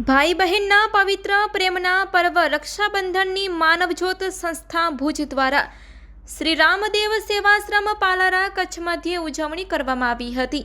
ભાઈ બહેનના પવિત્ર પ્રેમના પર્વ રક્ષાબંધનની માનવજ્યોત સંસ્થા ભુજ દ્વારા શ્રી રામદેવ સેવાશ્રમ પાલારા કચ્છ મધ્યે ઉજવણી કરવામાં આવી હતી.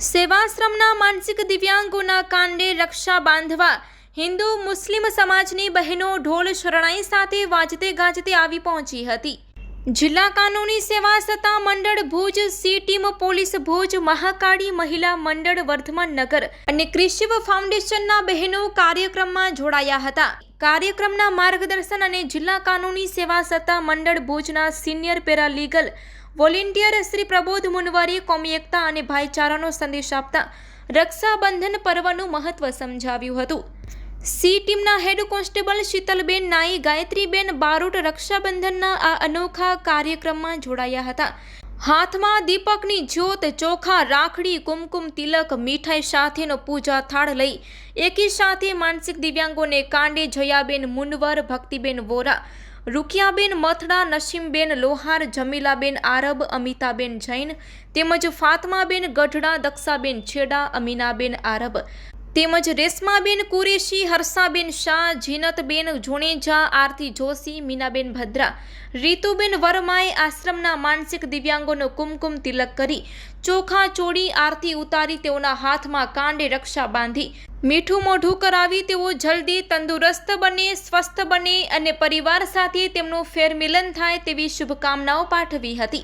સેવાશ્રમના માનસિક દિવ્યાંગોના કાંડે રક્ષા બાંધવા હિન્દુ મુસ્લિમ સમાજની બહેનો ઢોલ શરણાઈ સાથે વાજતે ગાજતે આવી પહોંચી હતી. જિલ્લા કાનૂની સેવા સત્તા મંડળ Bhuj, C team, police Bhuj, Mahakali મહિલા મંડળ, વર્ધમાન નગર અને ક્રિશિવ ફાઉન્ડેશનના બહેનો કાર્યક્રમમાં જોડાયા હતા. કાર્યક્રમના માર્ગદર્શન અને જિલ્લા કાનૂની સેવા સત્તા મંડળ ભુજના senior paralegal volunteer Shri Prabodh મુનવારીએ કોમી એકતા અને ભાઈચારાનો સંદેશ આપતા રક્ષાબંધન પર્વનું મહત્વ સમજાવ્યું હતું. સી ટીમના હેડ કોન્સ્ટેબલ શીતલબેન નાઈ, ગાયત્રીબેન બારોટ રક્ષાબંધનના આ અનોખા કાર્યક્રમમાં જોડાયા હતા. હાથમાં દીપકની જ્યોત, ચોખા, રાખડી, કુમકુમ, તિલક, મીઠાઈ સાથેનો પૂજા થાળ લઈ એકી સાથે માનસિક દિવ્યાંગોને કાંડે જયાબેન મુનવર, ભક્તિબેન વોરા રૂકિયાબેન મથડા, નસીમબેન લોહાર, જમીલાબેન આરબ, અમિતાબેન જૈન તેમજ ફાતમાબેન ગઢડા, દક્ષાબેન છેડા, અમીનાબેન આરબ તેમજ રેશમાબેન કુરેશી, હર્ષાબેન શાહ, જીનતબેન જુણેજા, આરતી જોશી, મીનાબેન ભદ્રા, રીતુબેન વર્માએ આશ્રમના માનસિક દિવ્યાંગોનો કુમકુમ તિલક કરી ચોખા ચોડી આરતી ઉતારી, તેઓના હાથમાં કાંડે રક્ષા બાંધી. મીઠું મોઢું કરાવી તેઓ જલ્દી તંદુરસ્ત બને, સ્વસ્થ બને અને પરિવાર સાથે તેમનું ફેરમિલન થાય તેવી શુભકામનાઓ પાઠવી હતી.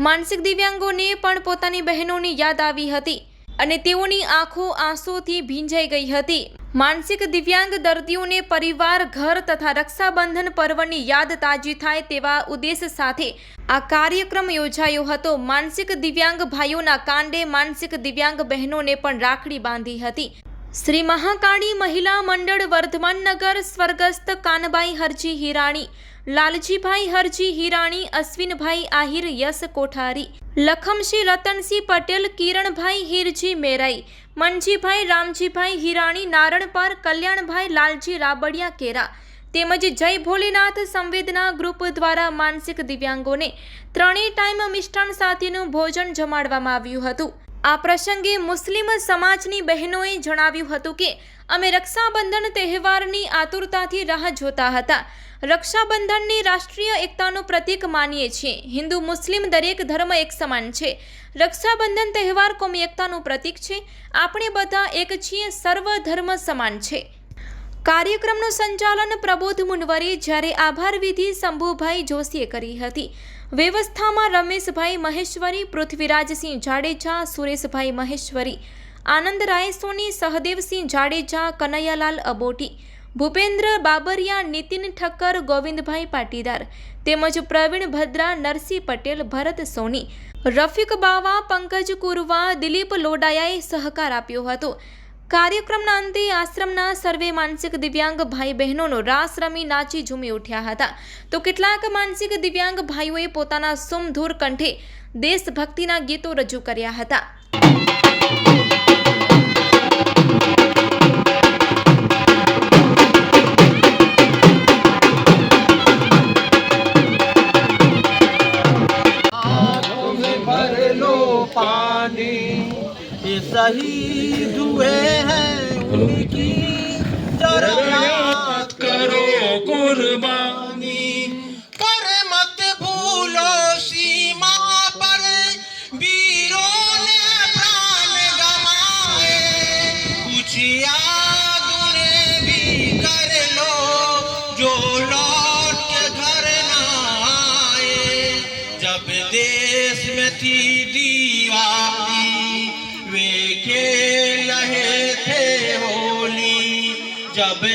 માનસિક દિવ્યાંગોને પણ પોતાની બહેનોની યાદ આવી હતી. અને તેઓની આંખો આંસુથી ભીંજાઈ ગઈ હતી. માનસિક દિવ્યાંગ દર્દીઓને પરિવાર, ઘર તથા રક્ષાબંધન પર્વની યાદ તાજી થાય તેવા ઉદ્દેશ સાથે આ કાર્યક્રમ યોજાયો હતો. માનસિક દિવ્યાંગ ભાઈઓના કાંડે માનસિક દિવ્યાંગ બહેનોને પણ રાખડી બાંધી હતી. શ્રી મહાકાળી મહિલા મંડળ વર્ધમાન નગર સ્વર્ગસ્થ કાનબાઈ હરજી હિરાણી, લાલજીભાઈ હરજી હિરાણી, અશ્વિનભાઈ આહિર યસ કોઠારી લખમસિંહ રતનસિંહ પટેલ, કિરણભાઈ હિરજી મેરાઈ, મનજીભાઈ રામજીભાઈ હિરાણી, નારણપાર કલ્યાણભાઈ લાલજી રાબડિયા કેરા તેમજ જય ભોલેનાથ સંવેદના ગ્રુપ દ્વારા માનસિક દિવ્યાંગોને ત્રણેય ટાઈમ મિષ્ટાન સાથેનું ભોજન જમાડવામાં આવ્યું હતું. આ પ્રસંગે મુસ્લિમ સમાજની બહેનોએ જણાવ્યું હતું કે, અમે રક્ષાબંધન તહેવારની આતુરતાથી રાહ જોતા હતા. રક્ષાબંધનની રાષ્ટ્રીય એકતાનું પ્રતીક માનીએ છીએ. હિન્દુ મુસ્લિમ દરેક ધર્મ એક સમાન છે. રક્ષાબંધન તહેવાર કોમી એકતાનું પ્રતીક છે. આપણે બધા એક છીએ, સર્વ ધર્મ સમાન છે. કાર્યક્રમનું સંચાલન પ્રબોધ મુનવરે જ્યારે આભાર વિધિ શંભુભાઈ જોશીએ કરી હતી. વ્યવસ્થામાં રમેશભાઈ મહેશ્વરી, પૃથ્વીરાજસિંહ જાડેજા, સુરેશભાઈ મહેશ્વરી આનંદ રાયસોની સહદેવસિંહ જાડેજા, કનૈયાલાલ અબોટી, ભૂપેન્દ્ર બાબરિયા, નીતિન ઠક્કર, ગોવિંદભાઈ પાટીદાર તેમજ પ્રવીણ ભદ્રા, નરસિંહ પટેલ, ભરત સોની, રફીક બાવા, પંકજ કુરવા, દિલીપ લોડાયાએ સહકાર આપ્યો હતો. કાર્યક્રમના અંતે આશ્રમના સર્વે માનસિક દિવ્યાંગ ભાઈ બહેનોનો રાસ રમી નાચી ઝૂમી ઉઠ્યા હતા. તો કેટલાક માનસિક દિવ્યાંગ ભાઈઓએ પોતાના સુમધૂર કંઠે દેશભક્તિના ગીતો રજૂ કર્યા હતા. પાણી ये शहीद हुए हैं उनकी जरा याद करो कुर्बानी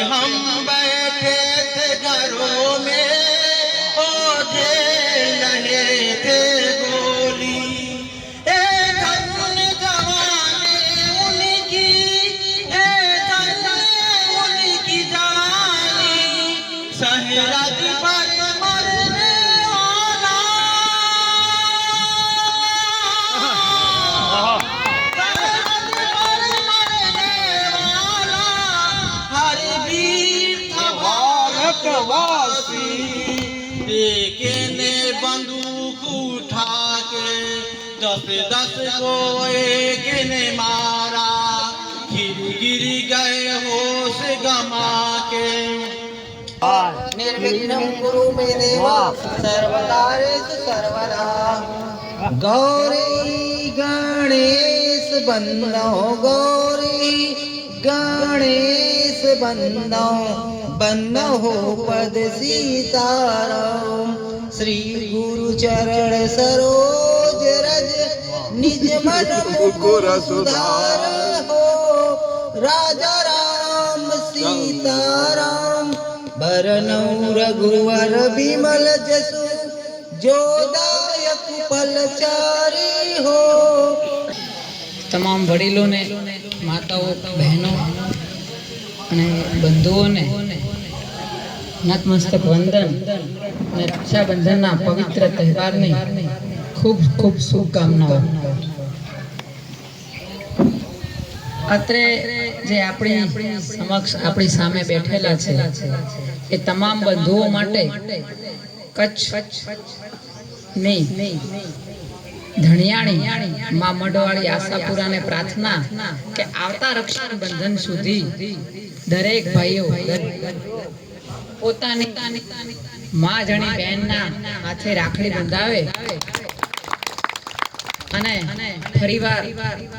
हम दस दस कोए किने मारा गिर गिर गए होश गमा के निर्विघ्न गुरु में देवा सर्वकारेश सर्वदा गौरी गणेश बंदो गौरी गणेश बंदो बंदो पद सीताराम श्री गुरु चरण सरो રજ નિજ મન મુકુર સુધાર હો. રાજા રામ, સીતારામ ભરનૌ રઘુવર બિમલ જસુ, જોદાયક, પલચારી હો. તમામ વડીલોને, માતાઓ, બહેનો અને બંધુઓને નતમસ્તક વંદન અને રક્ષાબંધનના પવિત્ર તહેવારની ખૂબ ખૂબ શુભકામનાઓ. અત્રે જે આપણી સમક્ષ આપણી સામે બેઠેલા છે, એ તમામ બંધુઓ માટે કચ્છની ધણિયાણી મા મઢવાળી આશાપુરાને પ્રાર્થના કે આવતા રક્ષાબંધન સુધી દરેક ભાઈઓ પોતાની માં જણી બહેનના હાથે રાખડી બંધાવે અને પરિવાર,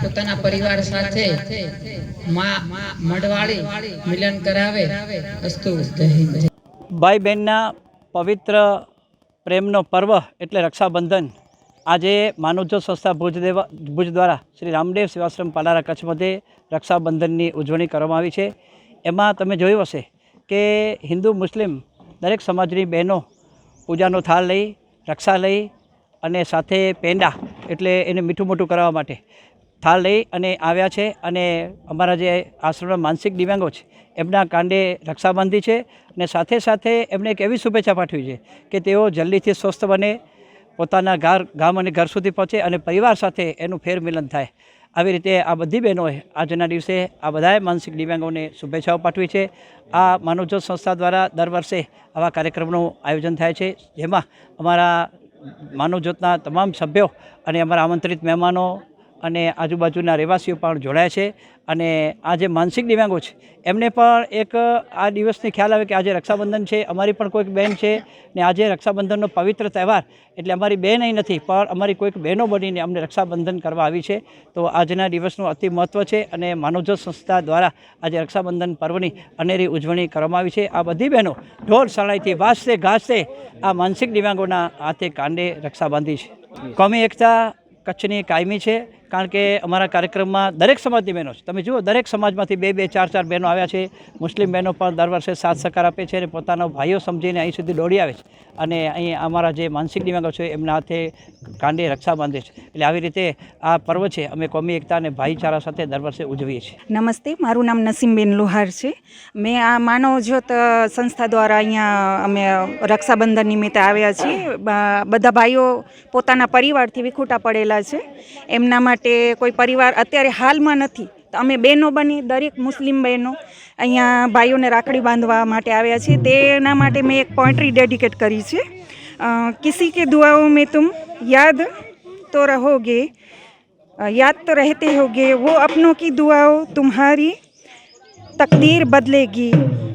પોતાના પરિવાર સાથે મા મઢવાળી મિલન કરાવે અસ્તુ ભાઈ બહેનના પવિત્ર પ્રેમનો પર્વ એટલે રક્ષાબંધન. આજે માનવજ્યોત સંસ્થા ભુજ દેવા, ભુજ દ્વારા શ્રી રામદેવ સેવાશ્રમ પાલારા કચ્છ મધ્યે રક્ષાબંધનની ઉજવણી કરવામાં આવી છે. એમાં તમે જોયું હશે કે હિન્દુ મુસ્લિમ દરેક સમાજની બહેનો પૂજાનો થાળ લઈ, રક્ષા લઈ અને સાથે પેંડા, એટલે એને મીઠું મોટું કરાવવા માટે થાળ લઈ અને આવ્યા છે અને અમારા જે આશ્રમના માનસિક દિવ્યાંગો છે, એમના કાંડે રક્ષા બાંધી છે અને સાથે સાથે એમને એક એવી શુભેચ્છા પાઠવી છે કે તેઓ જલ્દીથી સ્વસ્થ બને, પોતાના ઘર, ગામ અને ઘર સુધી પહોંચે અને પરિવાર સાથે એનું ફેર મિલન થાય. આવી રીતે આ બધી બહેનોએ આજના દિવસે આ બધાએ માનસિક દિવ્યાંગોને શુભેચ્છાઓ પાઠવી છે. આ માનવજ્યોત સંસ્થા દ્વારા દર વર્ષે આવા કાર્યક્રમનું આયોજન થાય છે. જેમાં અમારા માનવજ્યોતના તમામ સભ્યો અને અમારા આમંત્રિત મહેમાનો અને આજુબાજુના રહેવાસીઓ પણ જોડાયા છે અને આ જે માનસિક દિવ્યાંગો છે, એમને પણ એક આ દિવસની ખ્યાલ આવે કે આજે રક્ષાબંધન છે, અમારી પણ કોઈક બહેન છે ને આજે રક્ષાબંધનનો પવિત્ર તહેવાર, એટલે અમારી બહેન અહીં નથી, પણ અમારી કોઈક બહેનો બનીને અમને રક્ષાબંધન કરવા આવી છે. તો આજના દિવસનું અતિ મહત્ત્વ છે અને માનવજ્યોત સંસ્થા દ્વારા આજે રક્ષાબંધન પર્વની અનેરી ઉજવણી કરવામાં આવી છે. આ બધી બહેનો ઢોર શરણાઈથી વાજતે ગાજતે આ માનસિક દિવ્યાંગોના હાથે કાંડે રક્ષા બાંધી છે. કોમી એકતા કચ્છની કાયમી છે. કારણ કે અમારા કાર્યક્રમમાં દરેક સમાજની બહેનો છે. તમે જુઓ, દરેક સમાજમાંથી બે બે, ચાર ચાર બહેનો આવ્યા છે. મુસ્લિમ બહેનો પણ દર વર્ષે સાથ સહકાર આપે છે અને પોતાના ભાઈઓ સમજીને અહીં સુધી દોડી આવે છે. અને અહીં અમારા જે માનસિક દિવ્યાંગો છે, એમના હાથે કાંડે રક્ષા બાંધે છે. એટલે આવી રીતે આ પર્વ છે, અમે કોમી, એકતા અને ભાઈચારા સાથે દર વર્ષે ઉજવીએ છીએ. નમસ્તે, મારું નામ નસીમબેન લુહાર છે. મેં આ માનવ જ્યોત સંસ્થા દ્વારા અહીંયા અમે રક્ષાબંધન નિમિત્તે આવ્યા છીએ. બધા ભાઈઓ પોતાના પરિવારથી વિખૂટા પડેલા છે. એમના માટે કોઈ પરિવાર અત્યારે હાલમાં નથી તો અમે બહેનો બની દરેક મુસ્લિમ બહેનો અહીંયા ભાઈઓને રાખડી બાંધવા માટે આવ્યા છીએ તેના માટે મેં એક પોએટ્રી ડેડિકેટ કરી છે અ, કિસી કે દુઆઓ મેં તુમ યાદ તો રહોગે अ, याद तो रहते होगे वो अपनों की दुआओं तुम्हारी तकदीर बदलेगी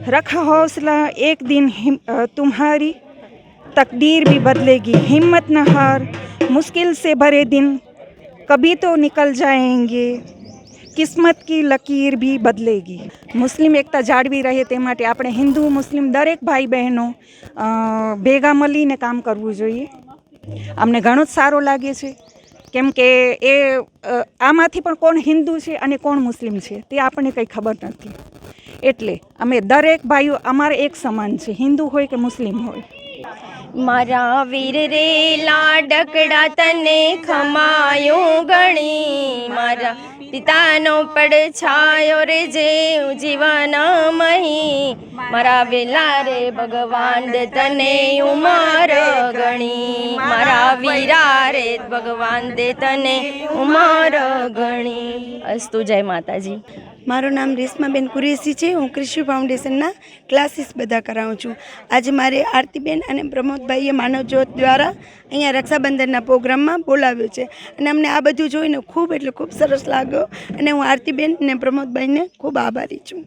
रख हौसला एक दिन हिम, अ, तुम्हारी तकदीर भी बदलेगी हिम्मत न हार मुश्किल से भरे दिन कभी तो निकल जाएंगे કિસ્મત કી લકીર ભી બદલેગી મુસ્લિમ એકતા જાળવી રહે તે માટે આપણે હિન્દુ મુસ્લિમ દરેક ભાઈ બહેનો અ, ભેગા મળીને કામ કરવું જોઈએ અમને ઘણો જ સારો લાગે છે કેમ કે એ અ, આમાંથી પણ કોણ હિન્દુ છે અને કોણ મુસ્લિમ છે તે આપણને કંઈ ખબર નથી એટલે અમે દરેક ભાઈઓ અમારે એક સમાન છે હિન્દુ હોય કે મુસ્લિમ હોય મારા વીર રે, લાડકડા તને ખમાયું ગણી. મારા પિતાનો પડછાયો રે જે જીવન મહી. મારા વેલા રે ભગવાન તને ઉમર ગણી. મારા વીરા રે ભગવાન દે તને ઉમર ગણી. અસ્તુ જય માતાજી. મારું નામ રેશમાબેન કુરેશી છે. હું કૃષિ ફાઉન્ડેશનના ક્લાસીસ બધા કરાવું છું. આજે મારે આરતીબેન અને પ્રમોદભાઈએ માનવજ્યોત દ્વારા અહીંયા રક્ષાબંધનના પ્રોગ્રામમાં બોલાવ્યો છે. અને અમને આ બધું જોઈને ખૂબ એટલે ખૂબ સરસ લાગ્યો. અને હું આરતીબેન અને પ્રમોદભાઈને ખૂબ આભારી છું.